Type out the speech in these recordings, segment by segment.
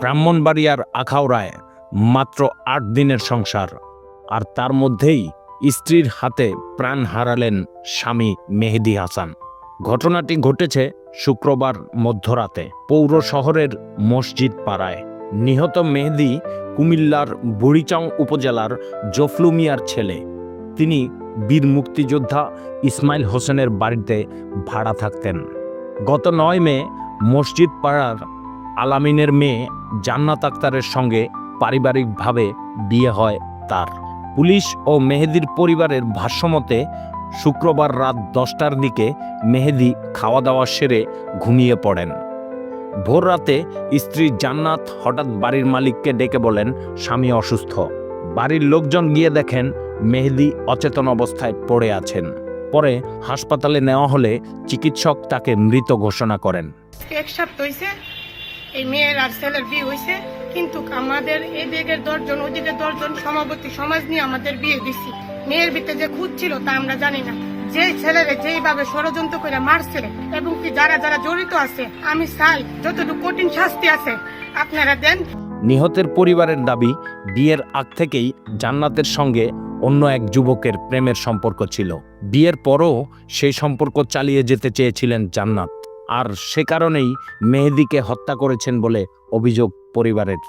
ব্রাহ্মণবাড়িয়ার আখাউড়ায় মাত্র আট দিনের সংসার, আর তার মধ্যেই স্ত্রীর হাতে প্রাণ হারালেন স্বামী মেহেদি হাসান। ঘটনাটি ঘটেছে শুক্রবার মধ্যরাতে পৌর শহরের মসজিদ পাড়ায়। নিহত মেহেদি কুমিল্লার বুড়িচং উপজেলার জফলু মিয়ার ছেলে। তিনি বীর মুক্তিযোদ্ধা ইসমাইল হোসেনের বাড়িতে ভাড়া থাকতেন। গত নয় মে মসজিদ পাড়ার আলামিনের মেয়ে জান্নাত আক্তারের সঙ্গে পারিবারিকভাবে বিয়ে হয় তার। পুলিশ ও মেহেদির পরিবারের ভাষ্যমতে, শুক্রবার রাত দশটার দিকে মেহেদি খাওয়া দাওয়া সেরে ঘুমিয়ে পড়েন। ভোর রাতে স্ত্রী জান্নাত হঠাৎ বাড়ির মালিককে ডেকে বলেন, স্বামী অসুস্থ। বাড়ির লোকজন গিয়ে দেখেন মেহেদি অচেতন অবস্থায় পড়ে আছেন। পরে হাসপাতালে নেওয়া হলে চিকিৎসক তাকে মৃত ঘোষণা করেন। এক সপ্তাহ এই মেয়ের আর ছেলের বিয়ে হয়েছে, কিন্তু আমাদের এই দিকের দশজন, ওদিকে দশজন সমাবর্তী সমাজ নিয়ে আমাদের বিয়ে দিছি মেয়ের ভিতরে যে খুঁজ ছিল তা আমরা জানি না। যে ছেলেরে যেইভাবে ষড়যন্ত্র করে মারছে এবং কি যারা যারা জড়িত আছে, আমি চাই যতটুকু কঠিন শাস্তি আছে, আপনারা দেন। নিহতের পরিবারের দাবি, বিয়ের আগ থেকেই জান্নাতের সঙ্গে অন্য এক যুবকের প্রেমের সম্পর্ক ছিল। বিয়ের পরও সেই সম্পর্ক চালিয়ে যেতে চেয়েছিলেন জান্নাত। আর সে কারণেই মেহেদিকে হত্যা করেছেন বলে অভিযোগ পরিবারের।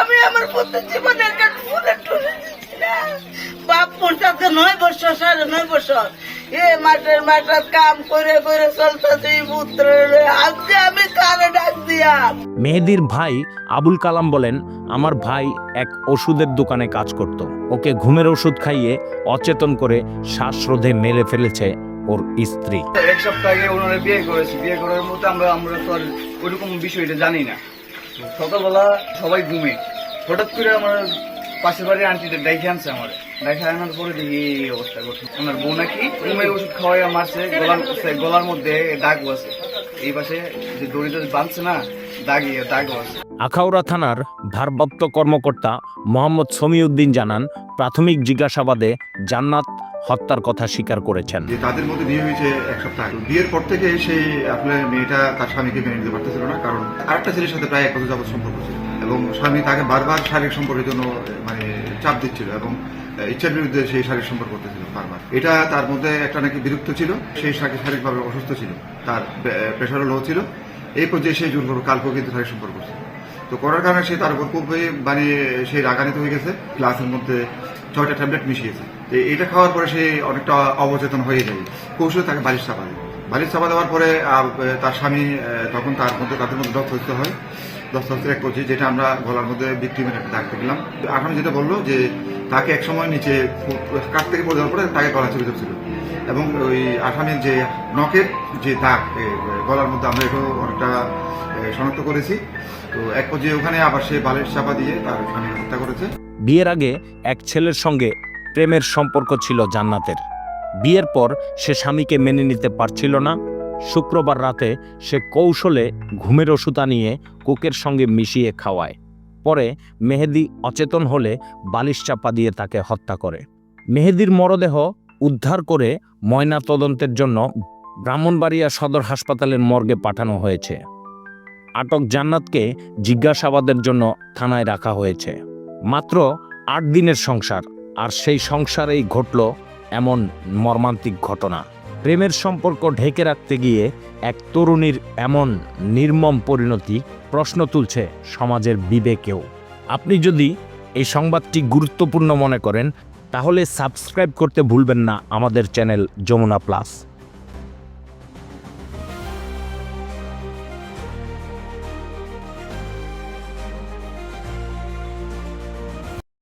আমি আমার জীবনের বাপ পড়তে নয় বছর সাড়ে নয় বছর। এ মাঠের মাঠের কাম করে করে চলতেছে পুত্র আজকে আমি কারে ডাক দিয়াম মেহেদির ভাই আবুল কালাম বলেন আমার ভাই এক ওষুধের দোকানে কাজ করত। ওকে ঘুমের ওষুধ খাইয়ে অচেতন করে শ্বাসরোধে মেরে ফেলেছে ওর স্ত্রী। এক সপ্তাহ আগে ওনারা বিয়ে করেছি। বিয়ে করার মধ্যে আমরা আমরা তো আর ওইরকম বিষয়টা জানি না। সকালবেলা সবাই ঘুমে। হঠাৎ করে আমার পাশের বাড়ির আন্টিদের ডাইকে আনছে আমার। আনার পরে দেখি এই অবস্থা করছে। ওনার বউ নাকি ঘুমে ওষুধ খাওয়াই মারছে গলার গলার মধ্যে আছে। এই পাশে যে বাঁধছে না দাগি আছে। আখাউড়া থানার ভারপ্রাপ্ত কর্মকর্তা মোহাম্মদ সমিউদ্দিন জানান প্রাথমিক জিজ্ঞাসাবাদে জান্নাত হত্যার কথা স্বীকার করেছেন। যে তাদের মধ্যে বিয়ে হয়েছে এক সপ্তাহ বিয়ের পর থেকে সেই আপনার মেয়েটা তার স্বামীকে মেনে নিতে পারতেছিল না কারণ আরেকটা ছেলের সাথে প্রায় এক বছর যাবত সম্পর্ক ছিল। এবং স্বামী তাকে বারবার শারীরিক সম্পর্কের জন্য মানে চাপ দিচ্ছিল এবং ইচ্ছার বিরুদ্ধে সেই শারীরিক সম্পর্ক করতেছিল বারবার। এটা তার মধ্যে একটা নাকি বিরক্ত ছিল সেই শারীরিকভাবে অসুস্থ ছিল, তার প্রেশারও লো ছিল। এই পর্যায়ে সেই জোর করে কালকেও কিন্তু শারীরিক সম্পর্ক করছে। তো করার কারণে সে তার উপর খুব হয়ে মানে সেই রাগান্বিত হয়ে গেছে, ক্লাসের মধ্যে ছয়টা ট্যাবলেট মিশিয়েছে এটা খাওয়ার পরে সে অনেকটা অবচেতন হয়ে যায়। কৌশলে তাকে বালিশ চাপা দেয় বালিশ চাপা দেওয়ার পরে তার স্বামী তখন তার মধ্যে, তাদের মধ্যে দস্ত হয়। দস্ত এক করছি যেটা আমরা গলার মধ্যে ভিক্টিমের একটা দাগ দেখলাম। আসামি যেটা বলল যে, তাকে এক সময় নিচে কাঠ থেকে পড়ে যাওয়ার পরে তাকে গলা চলে যাচ্ছিল এবং ওই আসামির যে নখের যে দাগ গলার মধ্যে আমরা এটাও অনেকটা শনাক্ত করেছি। তো এক পর্যায়ে ওখানে আবার সে বালিশ চাপা দিয়ে তার স্বামী হত্যা করেছে। বিয়ের আগে এক ছেলের সঙ্গে প্রেমের সম্পর্ক ছিল জান্নাতের। বিয়ের পর সে স্বামীকে মেনে নিতে পারছিল না। শুক্রবার রাতে সে কৌশলে ঘুমের ওষুধ আনিয়ে কুকের সঙ্গে মিশিয়ে খাওয়ায়। পরে মেহেদি অচেতন হলে বালিশ চাপা দিয়ে তাকে হত্যা করে। মেহেদির মরদেহ উদ্ধার করে ময়না তদন্তের জন্য ব্রাহ্মণবাড়িয়া সদর হাসপাতালের মর্গে পাঠানো হয়েছে। আটক জান্নাতকে জিজ্ঞাসাবাদের জন্য থানায় রাখা হয়েছে। মাত্র আট দিনের সংসার, আর সেই সংসারেই ঘটল এমন মর্মান্তিক ঘটনা। প্রেমের সম্পর্ক ঢেকে রাখতে গিয়ে এক তরুণীর এমন নির্মম পরিণতি প্রশ্ন তুলছে সমাজের বিবেকেও। আপনি যদি এই সংবাদটি গুরুত্বপূর্ণ মনে করেন, তাহলে সাবস্ক্রাইব করতে ভুলবেন না আমাদের চ্যানেল যমুনা প্লাস।